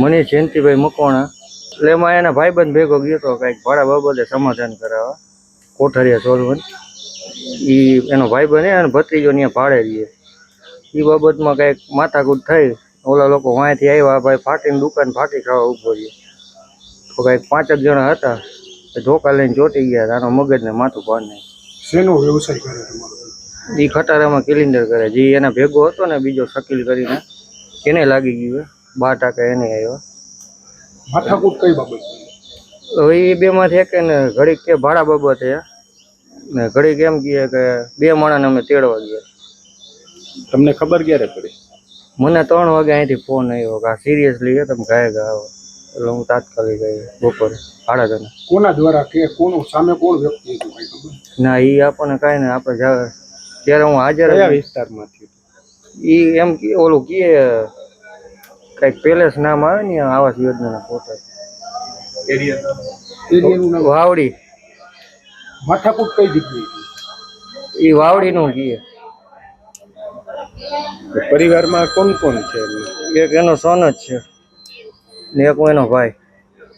મને જયંતિભાઈ મકવાણા. એટલે એમાં એના ભાઈબંધ ભેગો ગયો હતો કંઈક ભાડા બાબતે સમાધાન કરાવવા. કોઠારીયા સોલવન એ એનો ભાઈબંધ અને ભત્રીજો ત્યાં ભાડે રહીએ એ બાબતમાં કંઈક માથાકૂટ થઈ ઓલા લોકો વાંયથી આવ્યા ભાઈ ફાટીને દુકાન ફાટી ખાવા ઊભો રહ્યો. તો કંઈક પાંચ જ જણા હતા એ ધોકા લઈને ચોટી ગયા આનો મગજને માથું પાડને શેનો વ્યવસાય કરે તમારો એ ખટારામાં કિલિન્ડર કરે જે એના ભેગો હતો ને બીજો શકીલ કરીને એને લાગી ગયું. બાર ટકા એને આવ્યો. માથાકૂટ કઈ બાબત? હવે એ બેમાંથી એક ને ઘડીક કે ભાડા બાબતે ને ઘડીક એમ કહે કે બે માણસને અમે તેડવા ગયા. તમને ખબર ક્યારે પડી? મને ત્રણ વાગે અહીંથી ફોન આવ્યો કે આ સિરિયસલી તમે ગાય ગયા આવો એટલે હું તાત્કાલિક ગઈ બપોરે સાડા ત્રણે કોના દ્વારા કે કોનું સામે કોણ વ્યક્તિ હતું કઈ ખબર? ના એ આપણને કાંઈ ને આપણે જ્યારે ત્યારે હું હાજર વિસ્તારમાંથી? એ એમ કે ઓલું કહે કંઈક પેલેસ નામ આવે ને આવાસ યોજનાના એરિયાનું વાવડી. માથાકૂટ કઈ જગ્યાએ? એ વાવડીનું કીએ પરિવારમાં કોણ કોણ છે? એક એનો સોન જ છે ને એક એનો ભાઈ.